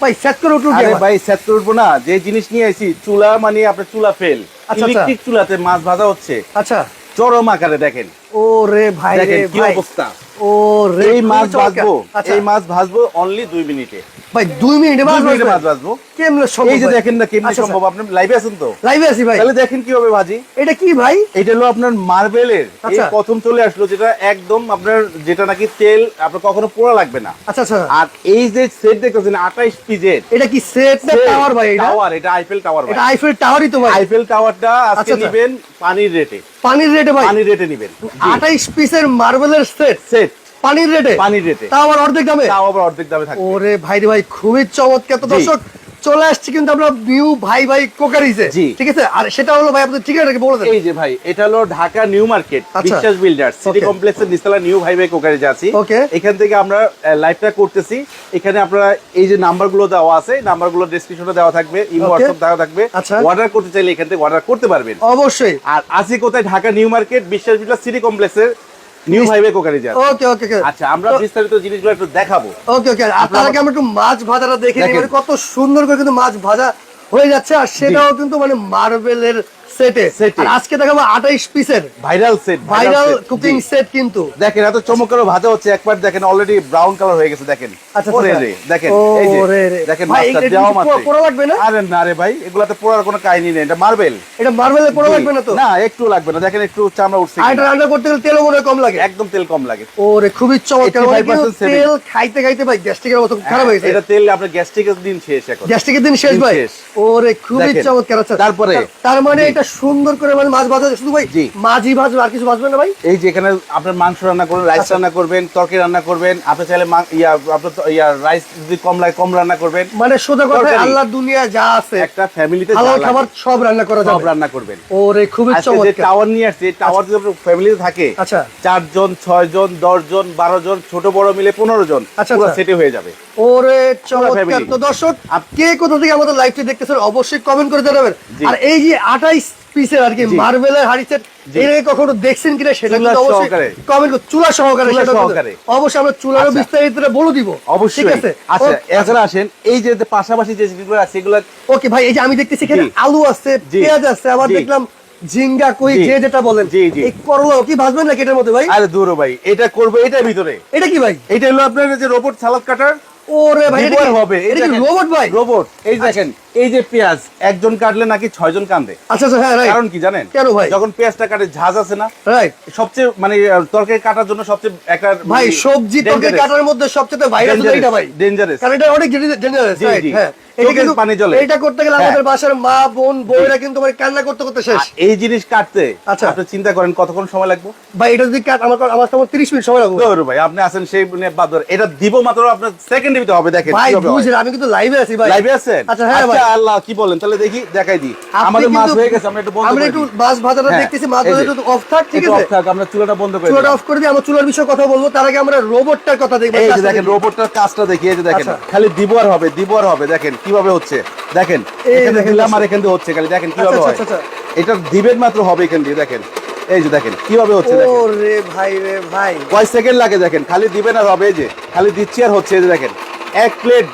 ভাই সেট করে উঠল ভাই সেট উঠবো না। যে জিনিস নিয়ে আইছি চুলা মানে আপনার চুলা ফেল। আচ্ছা। ইলেকট্রিক চুলাতে মাছ ভাজা হচ্ছে। আচ্ছা। চরম আকারে দেখেন। ও রে ভাই দেখেন কি অবস্থা। ও রে এই মাছ ভাজবো। আচ্ছা। এই মাছ ভাজবো অনলি দুই মিনিটে। ভাই দুই মিনিটে মাছ মিনিটে মাছ ভাজবো। কেমনে সম্ভব এই যে দেখেন না কেমনি আচ্ছা, সম্ভব? আপনি লাইভে আছেন তো? লাইভে আছি ভাই। তাহলে দেখেন কীভাবে ভাজি। এটা কি ভাই? এটা হলো আপনার মার্বেলের। এই আচ্ছা। প্রথম চলে আসলো যেটা একদম আপনার যেটা নাকি তেল আপনার কখনো পোড়া লাগবে না। আচ্ছা আচ্ছা। আর এই যে সেট দেখতেছেন আঠাইশ পিজের এটা কি সেট না টাওয়ার ভাই এটা? টাওয়ার এটা আইফেল টাওয়ার এটা আইফেল টাওয়ারই তো ভাই। আইফেল টাওয়ারটা আজকে আচ্ছা, আচ্ছা। নিবেন পানির রেটে পানির রেটে ভাই? পানির রেটে নেবেন। 28 পিসের মার্বেলের সেট সেট পানির রেটে পানির রেটে তাও আবার অর্ধেক দামে? তাও আবার অর্ধেক দামে থাকবে। ওরে ভাই রে ভাই খুবই চমৎকার। তো দর্শক চলে আসছে কিন্তু আমরা নিউ ভাই ভাই কোকারিজে। ঠিক আছে আর সেটা হলো ভাই আপনাদের ঠিকানাটাকে বলে দেন এই যে ভাই এটা হলো ঢাকা নিউ মার্কেট আচ্ছা। বিশ্বাস বিল্ডার সিটি কমপ্লেক্সের নিচতলা নিউ ভাই ভাই কোকারেজে আছি. এখান থেকে আমরা লাইভটা করতেছি এখানে আপনারা এই যে নাম্বারগুলো দেওয়া আছে নাম্বারগুলো ডেসক্রিপশনে দেওয়া থাকবে ইমো. হোয়াটসঅ্যাপ দেওয়া থাকবে আচ্ছা। অর্ডার করতে চাইলে এখান থেকে অর্ডার করতে পারবেন অবশ্যই আর আছি কোথায় Dhaka new market Biswas builder city কমপ্লেক্সের নিউ হাইওয়ে কোকারেজে ওকে ওকে ওকে আচ্ছা আমরা বিস্তারিত জিনিসগুলো একটু দেখাবো। ওকে ওকে আপনারা কি আমরা একটু মাছ ভাজাটা দেখে নিই? মানে কত সুন্দর করে কিন্তু মাছ ভাজা হয়ে যাচ্ছে আর সেটাও কিন্তু মানে মার্বেলের সেটে আর আজকে দেখাবো আটাইশ পিসের viral set viral cooking set কিন্তু। দেখেন এত চমৎকার ভাজা হচ্ছে। একবার দেখেন অলরেডি ব্রাউন কালার হয়ে গেছে দেখেন। আচ্ছা, ওরে আচ্ছা। রে দেখেন এই যে রে রে। দেখেন মাছটা দেওয়া কি পোড়া- পোড়া লাগবে না? আরে না রে ভাই এগুলাতে পোড়ার কোনো কাহিনী নেই। এটা মার্বেল এটা মার্বেলের পড়া লাগবে না তো? না একটু লাগবে না। দেখেন একটু চামড়া উঠছে আর এটা রান্না করতে গেলে তেলও মনে কম লাগে। একদম তেল কম লাগে। ওরে খুবই চমৎকার। 85% কিন্তু saving। তেল খাইতে খাইতে ভাই গ্যাস্ট্রিকের অবস্থা খুব খারাপ হয়েছে এটা তেল আপনার গ্যাস্ট্রিকের দিন শেষ এখন। গ্যাস্ট্রিকের দিন শেষ ভাই। ওরে খুবই। চমৎকার। আচ্ছা তারপরে? তার- তার মানে এটা সুন্দর করে মানে মাছ ভাজা শুধু ভাই জি। মাছই ভাজবে আর কিছু ভাজবে না ভাই? এই যে এখানে আপনার মাংস রান্না করবেন রাইস আচ্ছা। রান্না করবেন তরকারি রান্না করবেন আপনি চাইলে ইয়া আপনার ইয়া রাইস যদি কম লাগে কম রান্না করবেন। মানে সোজা কথা। আল্লাহর দুনিয়া যা আছে একটা ফ্যামিলিতে হালাল খাবার সব রান্না করা সব রান্না করবেন। ওরে খুবই যে টাওয়ার নিয়ে আসছে টাওয়ার যদি আপনার ফ্যামিলিতে থাকে আচ্ছা। চারজন ছয় জন দশ জন বারো জন ছোট বড় মিলে পনেরো জন আচ্ছা, পুরো আচ্ছা। সেটে হয়ে যাবে। ওরে চমৎকার। তো দর্শক কে কোথা থেকে আমাদের লাইভটি দেখতেছেন অবশ্যই কমেন্ট করে জানাবেন। আর এই যে আঠাইশ পিসের আর কি মার্বেলের হাড়ি সেট এর আগে কখনো দেখছেন কিনা সেটা কিন্তু অবশ্যই কমেন্ট চুলা সহকারে সেটা অবশ্যই আমরা চুলারও আচ্ছা। বিস্তারিত বলে দিব। অবশ্যই। ঠিক আছে? আচ্ছা এছাড়া আসেন এই যে পাশাপাশি যে জিনিসগুলো আছে এগুলো ওকে ভাই এই যে আমি দেখতেছি এখানে আলু আছে পেঁয়াজ আছে আবার দেখলাম ঝিঙ্গা কই যে যেটা বলেন। এই করলা কি ভাজবেন নাকি এটার মধ্যে ভাই? আরে দূর ভাই এটা করব এটার ভিতরে। এটা কি ভাই? এটা হলো আপনার যে রোবট সালাদ কাটার ওরে ভাই এটা হবে। এটা রোবট ভাই? রোবট এই দেখেন এই যে পেঁয়াজ একজন কাটলে নাকি ছয় জন কান্দে আচ্ছা আচ্ছা হ্যাঁ কারণ কি জানেন? কেন ভাই? যখন পেঁয়াজটা কাটে ঝাঁজ আছে না? রাইট সবচেয়ে মানে তরকারি কাটার জন্য সবচেয়ে একটা ভাই সবজি তরকারি কাটার মধ্যে সবচেয়ে ভাইরাস এটা ভাই। ডেঞ্জারাস কারণ এটা অনেক ডেঞ্জারাস রাইট হ্যাঁ। পানি। এটা করতে গেলে হ্যাঁ। আমাদের বাসার মা বোন বউরা কিন্তু মানে কান্না করতে করতে শেষ। এই জিনিস কাটতে আচ্ছা। আপনি চিন্তা করেন কতক্ষণ সময় লাগবে? ভাই এটা যদি কাট আমার আমার তো 30 মিনিট সময় লাগবে। ধরো ভাই আপনি আছেন সেই মানে এটা দিব মাত্র আপনার সেকেন্ডে দিতে হবে দেখেন ভাই বুঝলেন আমি কিন্তু লাইভে আছি ভাই। লাইভে আছেন? আচ্ছা হ্যাঁ ভাই। আল্লাহ কি বলেন? তাহলে দেখি দেখাই দিই। আমাদের মাছ হয়ে গেছে আমরা একটু বন্ধ আমরা একটু মাছ ভাজাটা হ্যাঁ, দেখতেছি মাছ ভাজাটা একটু অফ থাক ঠিক আছে? off থাক, আমরা চুলাটা বন্ধ করে চুলাটা অফ করে দিয়ে আমরা চুলার বিষয়ে কথা বলব তার আগে আমরা রোবটটার কথা দেখব এই যে দেখেন রোবটটার কাজটা দেখি এই যে দেখেন আচ্ছা। খালি দিব আর হবে দিব আর হবে দেখেন কীভাবে হচ্ছে? দেখেন এখানে দেখেন দিলাম। আর এখান দিয়ে হচ্ছে খালি দেখেন কীভাবে আচ্ছা, হয়? আচ্ছা, আচ্ছা। এটা দিবেন মাত্র হবে এখান দিয়ে দেখেন। এই যে দেখেন কীভাবে হচ্ছে ও দেখেন। রে ভাই রে ভাই। কয় সেকেন্ড লাগে দেখেন খালি দিবেন আর হবে এই যে খালি দিচ্ছি আর হচ্ছে এই যে দেখেন এক প্লেট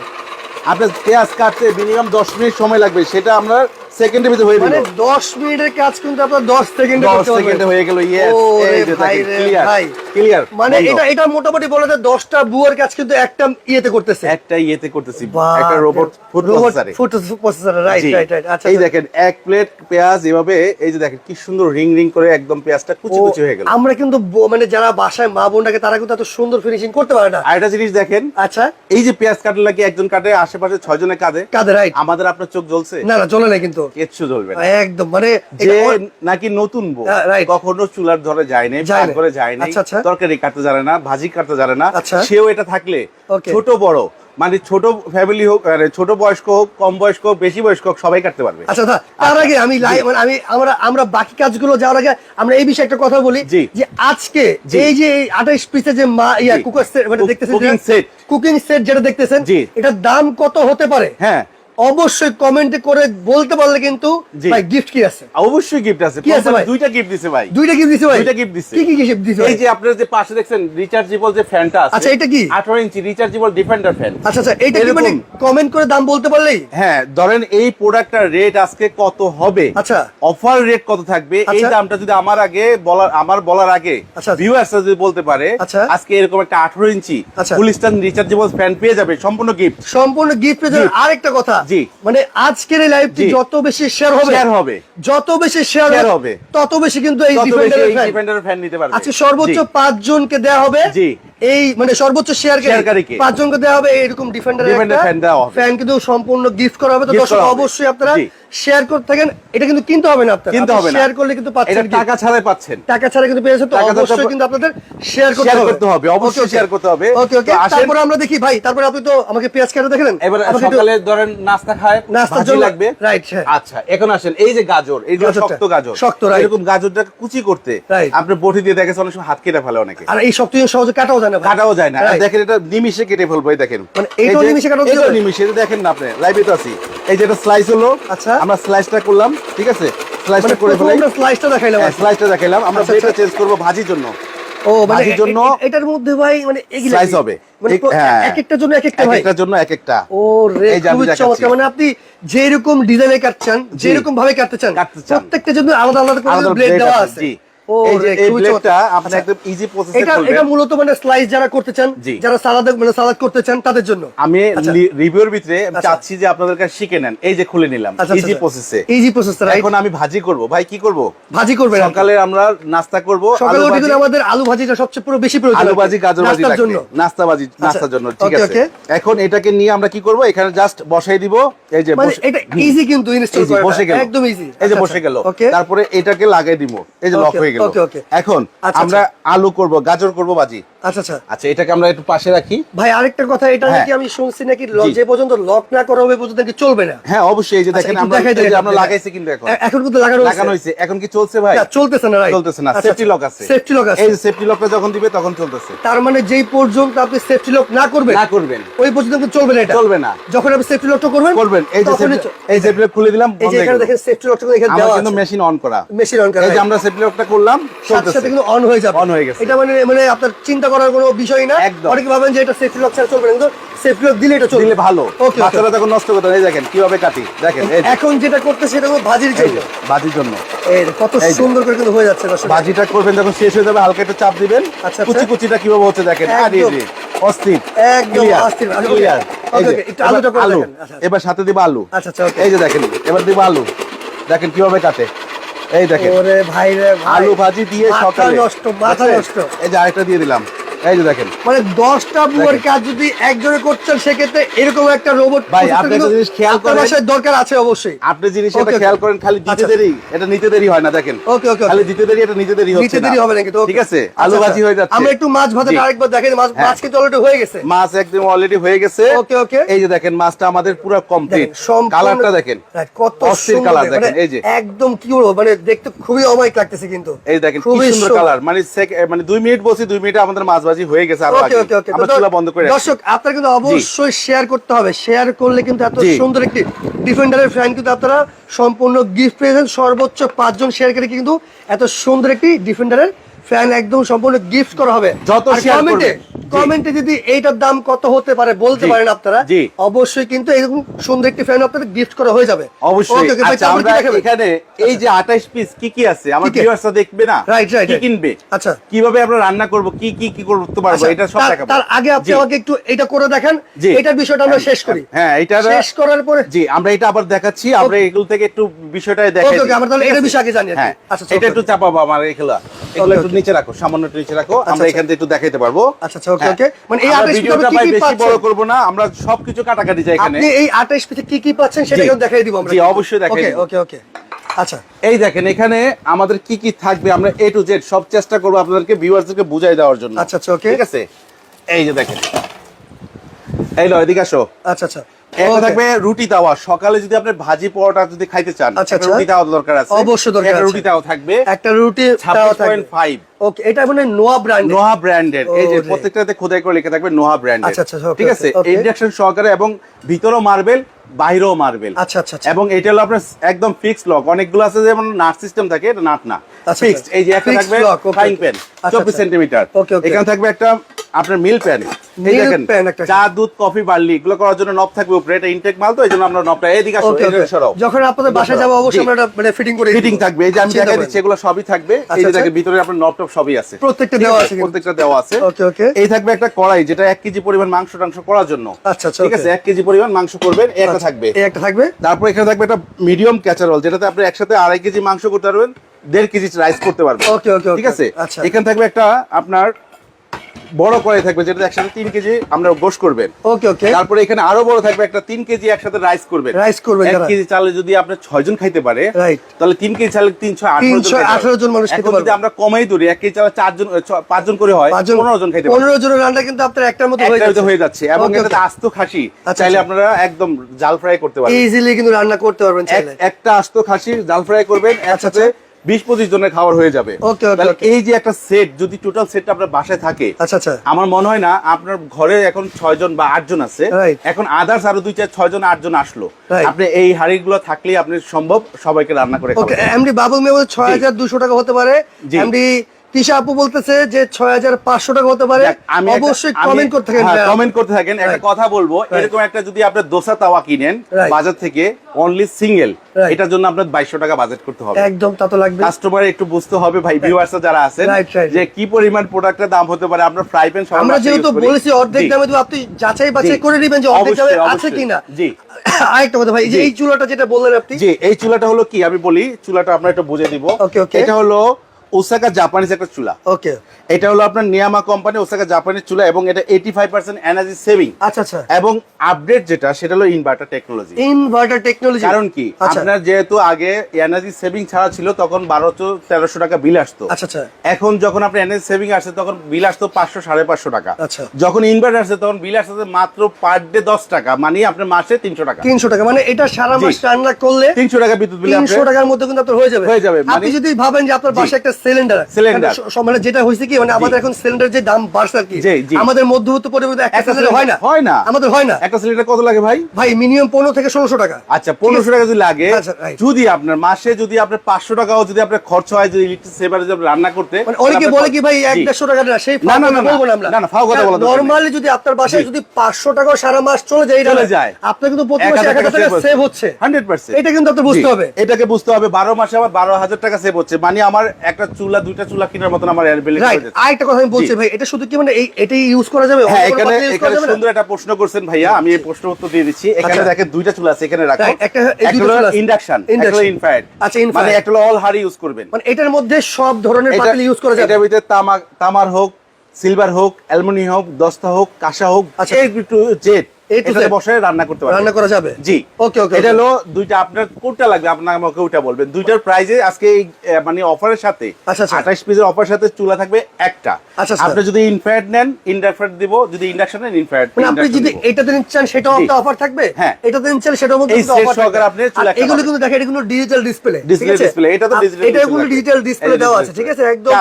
আপনার পেঁয়াজ কাটতে মিনিমাম দশ মিনিট সময় লাগবে সেটা আমরা সেকেন্ডের ভিতরে হয়ে মানে 10 মিনিটের কাজ কিন্তু আপনার 10 সেকেন্ডে করতে সেকেন্ডে হয়ে গেল ইয়েস এই যে ক্লিয়ার ক্লিয়ার মানে এটা এটা মোটামুটি বলা যায় 10টা বুয়ার কাজ কিন্তু একটা ইয়েতে করতেছে। একটা ইয়েতে করতেছি একটা রোবট ফুড প্রসেসরে food processor right right right আচ্ছা এই আচ্ছা। দেখেন এক প্লেট পেঁয়াজ এভাবে এই যে দেখেন কি সুন্দর রিং রিং করে একদম পেঁয়াজটা কুচি কুচি হয়ে গেল। আমরা কিন্তু মানে যারা বাসায় মা বোনটাকে তারা কিন্তু এত সুন্দর ফিনিশিং করতে পারে না। আর একটা জিনিস দেখেন আচ্ছা। এই যে পেঁয়াজ কাটলে নাকি একজন কাটে আশেপাশে ছয় জনে কাঁদে কাদের রাইট আমাদের আপনার চোখ জ্বলছে। না না চলে না কিন্তু। কিচ্ছু জ্বলবে না একদম মানে যে নাকি নতুন বউ হ্যাঁ, কখনো চুলার ধরে যায় নাই করে যায় নাই আচ্ছা, আচ্ছা। তরকারি কাটতে জানে না ভাজি কাটতে জানে না আচ্ছা। সেও এটা থাকলে ছোট বড় মানে ছোট ফ্যামিলি হোক ছোট বয়স্ক হোক কম বয়স্ক হোক বেশি বয়স্ক হোক সবাই কাটতে পারবে আচ্ছা তার আগে আমি মানে আমি আমরা আমরা বাকি কাজগুলো যাওয়ার আগে আমরা এই বিষয়ে একটা কথা বলি। যে আজকে। এই যে আঠাইশ পিসে যে মা ইয়া। কুকার সেট মানে দেখতেছেন cooking set। কুকিং সেট যেটা দেখতেছেন। এটার দাম কত হতে পারে হ্যাঁ অবশ্যই কমেন্টে করে বলতে পারলে কিন্তু ভাই গিফট কি আছে অবশ্যই গিফট আছে কি আছে ভাই? দুইটা গিফট দিছে ভাই দুইটা গিফট দিছে ভাই দুইটা gift দিছে। কি কি গিফট দিছে এই যে আপনারা যে পাশে দেখছেন রিচার্জেবল যে ফ্যানটা আছে আচ্ছা, এটা কি? 18 ইঞ্চি রিচার্জেবল ডিফেন্ডার ফ্যান আচ্ছা আচ্ছা এটা কি মানে কমেন্ট করে দাম বলতে পারলেই হ্যাঁ ধরেন এই প্রোডাক্টটার রেট আজকে কত হবে আচ্ছা। অফার রেট কত থাকবে এই আচ্ছা। দামটা যদি আমার আগে বলার আমার বলার আগে আচ্ছা। ভিউয়ার্স যদি বলতে পারে আচ্ছা। আজকে এরকম একটা 18 ইঞ্চি আচ্ছা। ফুল স্ট্যান্ড রিচার্জেবল ফ্যান পেয়ে যাবে সম্পূর্ণ গিফট সম্পূর্ণ গিফট পেয়ে যাবেন। আরেকটা কথা জি। মানে আজকের এই লাইভটি যত বেশি শেয়ার হবে শেয়ার হবে যত বেশি শেয়ার হবে। তত বেশি কিন্তু এই ডিফেন্ডারের ফ্যান নিতে পারবে আজকে সর্বোচ্চ। পাঁচ জনকে দেওয়া হবে জি। এই মানে সর্বোচ্চ শেয়ার শেয়ারকারীকে। পাঁচ জনকে দেওয়া হবে এরকম ডিফেন্ডার। ফ্যান কিন্তু সম্পূর্ণ গিফট করা হবে। তো দর্শক অবশ্যই আপনারা শেয়ার করতে থাকেন। এটা কিন্তু কিনতে হবে না আপনার। কিনতে হবে শেয়ার করলে কিন্তু পাচ্ছেন টাকা ছাড়াই পাচ্ছেন। টাকা ছাড়া কিন্তু পেয়েছে তো অবশ্যই কিন্তু আপনাদের শেয়ার করতে হবে। করতে হবে, অবশ্যই share করতে হবে। ওকে ওকে তারপরে আমরা দেখি ভাই তারপরে আপনি তো আমাকে পেঁয়াজ কেটে দেখলেন এবার সকালে ধরেন নাস্তা খায় নাস্তা জন্য- লাগবে। রাইট হ্যাঁ। আচ্ছা এখন আসেন এই যে গাজর এই যে শক্ত গাজর। শক্ত, right. এরকম গাজরটাকে কুচি করতে. আপনি বটি দিয়ে দেখেছেন অনেক সময় হাত কেটে ফেলে অনেকে। আর এই শক্তি সহজে কাটাও যায় না কাটাও যায় না। দেখেন এটা নিমিশে কেটে ফেলব দেখেন। মানে এই এইটাও যে- নিমিষে কাটানো এইটাও যাবে? নিমিষে এই যে দেখেন না আপনি লাইভে তো আছি। এই যে এটা স্লাইস হলো আচ্ছা। আমরা স্লাইসটা করলাম ঠিক আছে? স্লাইসটা মানে করে ফেলাই। আমরা স্লাইসটা দেখাইলাম স্লাইসটা দেখাইলাম। আমরা আচ্ছা, আচ্ছা। চেঞ্জ করব ভাজির জন্য। ও মানে ভাজির জন্য এটার মধ্যে ভাই মানে Slice হবে। মানে এক- হ্যাঁ। এক একটার জন্য এক একটা ভাই। একটার জন্য এক একটা ও রে এই যে আমি খুবই চমৎকার। মানে আপনি যেরকম ডিজাইনে কাটছেন। যেরকম ভাবে কাটতে চান প্রত্যেকটা জন্য আলাদা আলাদা করে ব্লেড দেওয়া আছে, এই যে রে এই খুবই ব্লেডটা আপনি আচ্ছা। একদম ইজি প্রসেসে এটা এটা মূলত মানে স্লাইস যারা করতে চান যারা সালাদ মানে সালাদ করতে চান তাদের জন্য। আমি আচ্ছা। রিভিউর ভিতরে আচ্ছা। চাচ্ছি যে আপনাদের কাছে শিখে নেন। এই যে খুলে নিলাম। আচ্ছা ইজি প্রসেসে ইজি প্রসেস এখন আমি ভাজি করব। ভাই কি করব? ভাজি করবেন সকালে আমরা নাস্তা করব। সকালে আলু উঠে কিন্তু আমাদের আলু ভাজিটা সবচেয়ে পুরো বেশি প্রয়োজন আলু ভাজি গাজর ভাজি লাগবে। জন্য। নাস্তা ভাজি নাস্তার জন্য ঠিক আছে। এখন এটাকে নিয়ে আমরা কি করব? এখানে জাস্ট বসাই দিব। এই যে মানে বসে- এটা ইজি কিন্তু ইনস্টল বসে গেল। একদম ইজি এই যে বসে গেল। তারপরে এটাকে লাগাই দিব। এই যে লক হয়ে গেল। Okay, ওকে এখন আচ্ছা, আমরা আলু করব গাজর করব ভাজি আচ্ছা আচ্ছা। আচ্ছা এটাকে আমরা একটু পাশে রাখি। ভাই আরেকটা কথা এটা হ্যাঁ। নাকি আমি শুনছি নাকি যে পর্যন্ত লক না করা হবে পর্যন্ত নাকি চলবে না? হ্যাঁ অবশ্যই এই যে আচ্ছা, দেখেন আমরা দেখাই দেন এই যে এটা, আমরা লাগাইছি কিন্তু এখন। এখন কিন্তু লাগানো লাগানো হয়েছে। এখন কি চলছে ভাই? না, চলতেছে না রাইট চলতেছে না সেফটি লক আছে। সেফটি লক আছে। এই সেফটি লকটা যখন দিবে তখন চলতেছে। তার মানে যেই পর্যন্ত আপনি সেফটি লক না করবেন না করবেন। ওই পর্যন্ত কিন্তু চলবে না এটা? চলবে না। যখন আপনি সেফটি লকটা করবেন করবেন। এই যে এই সেফটি লক খুলে দিলাম এই যে এখানে দেখেন সেফটি লকটা এখানে আমরা দেওয়া কিন্তু মেশিন অন করা। মেশিন অন করা এই যে আমরা সেফটি লকটা করলাম চলতেছে। কিন্তু অন হয়ে যাবে। On হয়ে গেছে। এটা মানে মানে আপনার চিন্তা করার কোনো বিষয় না। অনেকে ভাবেন যে এটা সেফটি লক ছাড়া চলবে না কিন্তু সেফটি লক দিলে এটা চলবে। ভালো। ওকে বাচ্চারা তখন নষ্ট করতে এই দেখেন কীভাবে কাটি? দেখেন এখন যেটা করতে সেটা হলো ভাজির জন্য। যে বাজির জন্য। কত সুন্দর করে কিন্তু হয়ে যাচ্ছে বাজিটা করবেন যখন শেষ হয়ে যাবে হালকা একটু চাপ দিবেন। আচ্ছা, কুচি আচ্ছা। কুচিটা কীভাবে হচ্ছে দেখেন? আরে অস্থির। একদম অস্থির। আচ্ছা, আলু। আচ্ছা। এবার সাথে দিব আলু। আচ্ছা এই যে দেখেন এবার দিব আলু। দেখেন কীভাবে কাটে। এই দেখেন। ওরে ভাই রে আলু ভাজি দিয়ে সকালে। নষ্ট মাথা নষ্ট। এই যে আরেকটা দিয়ে দিলাম। এই যে দেখেন। মানে দশটা বুয়ার। কাজ যদি একজনে করছেন সেক্ষেত্রে এরকম একটা রোবট ভাই, আপনি একটা জিনিস খেয়াল করেন। দরকার আছে অবশ্যই। আপনি জিনিস এটা খেয়াল করেন খালি দিতে আচ্ছা। দেরি এটা নিতে দেরি হয় না দেখেন। Okay, okay, খালি দিতে দেরি এটা নিতে দেরি হচ্ছে নিতে দেরি হবে না কিন্তু ঠিক আছে? আচ্ছা, আলু আচ্ছা। ভাজি হয়ে যাচ্ছে। আমরা একটু মাছ ভাজাটা আরেকবার দেখেন মাছ হ্যাঁ। মাছ কিন্তু অলরেডি হয়ে গেছে। মাছ একদম অলরেডি হয়ে গেছে। ওকে ওকে এই যে দেখেন মাছটা আমাদের পুরো কমপ্লিট কালারটা দেখেন। কত অস্থির সুন্দর। কালার মানে দেখেন এই যে। একদম কি বলব মানে দেখতে খুবই অমায়িক লাগতেছে কিন্তু। এই দেখেন খুবই সুন্দর কালার মানে মানে দুই মিনিট বসে দুই মিনিটে আমাদের মাছ ভাজি হয়ে গেছে আর ওকে ওকে ওকে আমরা বন্ধ করে। দর্শক আপনারা কিন্তু অবশ্যই শেয়ার করতে হবে। শেয়ার করলে কিন্তু এত সুন্দর একটি ডিফেন্ডারের ফ্যান কিন্তু আপনারা সম্পূর্ণ গিফট পেয়েছেন সর্বোচ্চ পাঁচজন শেয়ারকারী কিন্তু এত সুন্দর একটি ডিফেন্ডারের ফ্যান একদম সম্পূর্ণ গিফট করা হবে। যত শেয়ার করবে। কমেন্টে যদি এইটার দাম কত হতে পারে বলতে পারেন আপনারা। অবশ্যই কিন্তু এরকম সুন্দর একটি ফ্যান আপনাদের গিফট করা হয়ে যাবে। অবশ্যই। আচ্ছা আমরা এখানে এই যে 28 পিস কি কি আছে? আমার? ভিউয়ার্সরা দেখবে না? Right, right, কি কিনবে? আচ্ছা। কীভাবে আমরা রান্না করব? কি কি কি করতে পারব আচ্ছা, এটা সব দেখাবো। তার আগে আপনি আমাকে একটু এটা করে দেখান। এটার বিষয়টা আমরা শেষ করি। হ্যাঁ এটা শেষ করার পরে জি আমরা এটা আবার দেখাচ্ছি। আমরা এগুলো থেকে একটু বিষয়টা দেখাই okay, আমরা তাহলে এটার আছে? বিষয়ে আগে জানি হ্যাঁ আচ্ছা, এটা একটু. চাপাবো আমার এগুলা। এগুলো একটু নিচে রাখো সামান্য একটু নিচে রাখো। আমরা আচ্ছা। এখান থেকে একটু দেখাইতে পারব। আচ্ছা, okay, হ্যাঁ। মানে এই 28 ভিডিওটা কি কি বেশি বড় করব না আমরা সবকিছু কাটাকাটি যাই এখানে। আপনি এই 28 পিসে কি কি পাচ্ছেন সেটা কিন্তু দেখাই দিব আমরা জি, অবশ্যই দেখাই ওকে ওকে ওকে। আচ্ছা। এই দেখেন এখানে আমাদের কি কি থাকবে আমরা এ টু জেড সব চেষ্টা করব আপনাদেরকে ভিউয়ারদেরকে বুঝাই দেওয়ার জন্য। আচ্ছা, আচ্ছা, ওকে। ঠিক আছে? এই যে দেখেন। এই লো এদিকে আসো। আচ্ছা আচ্ছা। একটা থাকবে রুটি তাওয়া। সকালে যদি আপনি ভাজি পরোটা যদি খাইতে চান আচ্ছা, আচ্ছা। রুটি তাওয়া দরকার আছে। অবশ্যই দরকার একটা। রুটি তাওয়া থাকবে। একটা রুটি ফাইভ ওকে এটা মানে নোয়া ব্র্যান্ড নোহা ব্র্যান্ডের এই যে প্রত্যেকটাতে খোদাই করে লেখা থাকবে নোহা ব্র্যান্ডের আচ্ছা, আচ্ছা, ঠিক আছে. ইন্ডাকশন সহকারে এবং ভিতরও মার্বেল বাইরেও মার্বেল। আচ্ছা আচ্ছা আচ্ছা। এবং এটা হলো আপনার একদম ফিক্সড লক অনেকগুলো আছে যেমন নাট সিস্টেম থাকে এটা নাট না। ফিক্সড। এই যে একটা থাকবে ফ্রাইং প্যান আচ্ছা, চব্বিশ আচ্ছা। Centimetre Okay, okay. এখানে থাকবে একটা আপনার মিল প্যান এই দেখেন চা দুধ কফি বার্লি এগুলো করার জন্য নব থাকবে উপরে। এটা ইনটেক মাল তো আমরা নবটা এদিকে সরাও। যখন আপনাদের বাসায় যাব অবশ্যই আমরা মানে ফিটিং করে ফিটিং থাকবে এই যে আমি দেখাই দিচ্ছি এগুলো সবই থাকবে। এই আচ্ছা, যে দেখেন আচ্ছা। ভিতরে আপনার নব টপ সবই আছে। প্রত্যেকটা দেওয়া আছে? প্রত্যেকটা দেওয়া আছে। ওকে ওকে এই থাকবে একটা কড়াই যেটা এক কেজি পরিমাণ মাংস টাংস করার জন্য। আচ্ছা, আচ্ছা, ঠিক আছে এক কেজি পরিমাণ মাংস করবেন একটা থাকবে। একটা থাকবে? তারপর এখানে থাকবে একটা মিডিয়াম ক্যাচারল যেটাতে আপনি একসাথে আড়াই কেজি মাংস করতে পারবেন দেড় কেজি রাইস করতে পারবেন। ঠিক আছে? আচ্ছা। এখানে থাকবে একটা আপনার বড় কড়াই থাকবে যেটাতে একসাথে তিন কেজি আমরা গোশ করবেন। ওকে ওকে। তারপরে এখানে আরও বড় থাকবে একটা তিন কেজি একসাথে রাইস করবেন। Rice করবেন এক কেজি চালে যদি আপনি ছয় জন খাইতে পারে তাহলে তিন কেজি চালে তিনশো আঠারো জন 318 জন মানুষ খেতে যদি পারবে। আমরা কমাই ধরি এক কেজি চালে চারজন ছ- পাঁচজন করে হয় পনেরো জন খাইতে পনেরো জনের রান্না কিন্তু আপনার একটার মধ্যে হয়ে যাচ্ছে। এবং এটাতে আস্ত খাসি আচ্ছা, চাইলে আচ্ছা। আপনারা একদম জাল ফ্রাই করতে পারবেন। ইজিলি কিন্তু রান্না করতে পারবেন একটা আস্ত খাসি জাল ফ্রাই করবেন একসাথে বিশ পঁচিশ জনের খাবার হয়ে যাবে. এই যে একটা সেট যদি টোটাল সেটটা আপনার বাসায় থাকে আচ্ছা আচ্ছা। আমার মনে হয় না আপনার ঘরে এখন ছয় জন বা আট জন আছে। এখন আদার্স আরও দুই চার ছয় জন আট জন আসলো। আপনি এই হাড়িগুলো থাকলে আপনি সম্ভব সবাইকে রান্না করে এমনি বাবু এমডি বাবুল মেয়ে ছয় হাজার দুশো টাকা হতে পারে। এমনি এমডি তিশা আপু বলতেছে যে ছয় হাজার পাঁচশো টাকা হতে পারে। অবশ্যই কমেন্ট করতে থাকেন হ্যাঁ, কমেন্ট করতে থাকেন। একটা কথা বলব এরকম একটা যদি আপনি দোসা তাওয়া কিনেন বাজার থেকে অনলি সিঙ্গেল এটার জন্য আপনার বাইশশো টাকা বাজেট করতে হবে। একদম তা তো লাগবে। কাস্টমার একটু বুঝতে হবে ভাই ভিউয়ার্স যারা আছেন. যে কি পরিমাণ প্রোডাক্টের দাম হতে পারে আপনার ফ্রাই প্যান আমরা যেহেতু বলেছি অর্ধেক দামে আপনি যাচাই বাছাই করে নেবেন যে অর্ধেক দামে আছে কিনা। জি। আরেকটা কথা ভাই এই চুলাটা যেটা বললেন আপনি। জি এই চুলাটা হলো কি? আমি বলি চুলাটা আপনার একটু বুঝে দিব. এটা হলো ওসাকা জাপানিজ একটা চুলা। ওকে এটা হলো আপনার নিয়ামা কোম্পানি ওসাকা জাপানিজ চুলা এবং এটা eighty five percent energy saving আচ্ছা আচ্ছা। এবং আপডেট যেটা সেটা হলো ইনভার্টার টেকনোলজি ইনভার্টার টেকনোলজি কারণ কি? আচ্ছা। আপনার যেহেতু আগে এনার্জি সেভিং ছাড়া ছিল তখন বারোশো তেরোশো টাকা বিল আসতো। আচ্ছা আচ্ছা। এখন যখন আপনি এনার্জি সেভিং আসছে তখন বিল আসতো পাঁচশো সাড়ে পাঁচশো টাকা। আচ্ছা। যখন ইনভার্টার আসছে তখন বিল আসছে মাত্র পার ডে দশ টাকা মানে আপনার মাসে তিনশো টাকা। তিনশো টাকা মানে এটা সারা। মাস রান্না করলে তিনশো টাকা বিদ্যুৎ বিল তিনশো টাকার মধ্যে কিন্তু আপনার হয়ে যাবে। হয়ে যাবে, মানে- আপনি যদি ভাবেন যে আপনার। বাসায় একটা সিলিন্ডার Cylinder। মানে যেটা হয়েছে কি মানে আমাদের এখন সিলিন্ডার যে দাম বাড়ছে আর কি। আমাদের মধ্যবিত্ত পরিবারে একটা সিলিন্ডার হয় না। হয় না। আমাদের হয় না। একটা সিলিন্ডার কত লাগে ভাই? ভাই মিনিমাম পনেরো থেকে ষোলোশো টাকা। আচ্ছা পনেরোশো টাকা যদি লাগে আচ্ছা, যদি আপনার মাসে যদি আপনার পাঁচশো টাকাও যদি আপনার খরচ হয় যদি ইলেকট্রিক সেভারে যদি রান্না করতে মানে অনেকে বলে কি ভাই এক দেড়শো টাকা না সেই না, না, না, না না, না, ফাও কথা বলা দরকার নর্মালি যদি আপনার বাসায় যদি পাঁচশো টাকাও সারা মাস চলে যায় চলে যায়। আপনার কিন্তু প্রতি মাসে এক হাজার টাকা সেভ হচ্ছে। হান্ড্রেড পার্সেন্ট এটা কিন্তু আপনার বুঝতে হবে। এটাকে বুঝতে হবে বারো মাসে আমার বারো হাজার টাকা সেভ হচ্ছে। মানে আমার একটা চুলা দুইটা চুলা কেনার মতন আমার রাইট কথা আমি বলছি ভাই এটা শুধু কি মানে এই এটাই ইউজ করা যাবে? হ্যাঁ এখানে এখানে সুন্দর একটা প্রশ্ন করছেন ভাইয়া আমি এই প্রশ্ন উত্তর দিয়ে দিচ্ছি। এখানে আচ্ছা। দেখেন দুইটা চুলা আছে এখানে রাখো। একটা- ইন্ডাকশন একটা। ইনফ্রারেড আচ্ছা, infrared। মানে একটা অল হাড়ি ইউজ করবেন। মানে এটার মধ্যে সব ধরনের পাতিল ইউজ করা যাবে। এটার ভিতরে তামা তামার হোক সিলভার হোক অ্যালুমিনিয়াম হোক দস্তা হোক কাঁসা হোক আচ্ছা। এই টু জেড। A to এটাতে বসে রান্না করতে পারবেন। রান্না করা যাবে? জি। ওকে ওকে এটা হলো দুইটা আপনার কোনটা লাগবে? আপনার আমাকে ওটা বলবেন। দুইটার প্রাইজে আজকে মানে অফারের সাথে আচ্ছা, আচ্ছা। আঠাশ পিসের অফারের সাথে চুলা থাকবে একটা। আচ্ছা, আচ্ছা। আপনি যদি ইনফ্রারেড নেন ইনফ্রারেড দিব যদি ইন্ডাকশন নেন ইনফ্রারেড মানে আপনি যদি এটাতে নিতে চান সেটাও একটা অফার থাকবে? হ্যাঁ। এটাতে নিতে চান সেটাও মধ্যে set অফার সহকারে আপনি চুলা এগুলো কিন্তু দেখেন এটা কিন্তু ডিজিটাল ডিসপ্লে Display, display, এটা তো এটা ডিজিটাল ডিসপ্লে দেওয়া আছে ঠিক আছে? একদম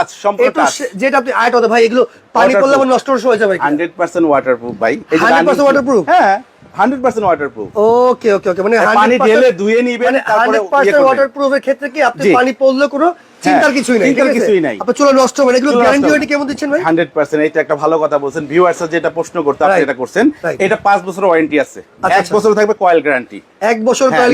একটু যেটা আপনি আয়ট হতে ভাই এগুলো পানি পড়লে। নষ্ট হয়ে যাবে কি? হান্ড্রেড পার্সেন্ট ওয়াটারপ্রুফ ভাই। 100% running- waterproof? হ্যাঁ hundred percent waterproof okay okay okay মানে পানি ঢেলে ধুয়ে নিবেন মানে তারপরে 100% ওয়াটারপ্রুফের ক্ষেত্রে কি আপনি পানি পড়লে কোনো চিন্তার কিছুই নাই চিন্তার কিছুই নাই। আপনার চুলা নষ্ট হবে না এগুলো গ্যারান্টি ওয়ারেন্টি কেমন দিচ্ছেন ভাই? এটা একটা ভালো কথা বলছেন। ভিউয়ার্স যেটা প্রশ্ন করতে আপনি এটা করছেন এটা পাঁচ বছর ওয়ারেন্টি আছে। আচ্ছা, আচ্ছা। বছর থাকবে কয়েল গ্যারান্টি এক বছর হ্যাঁ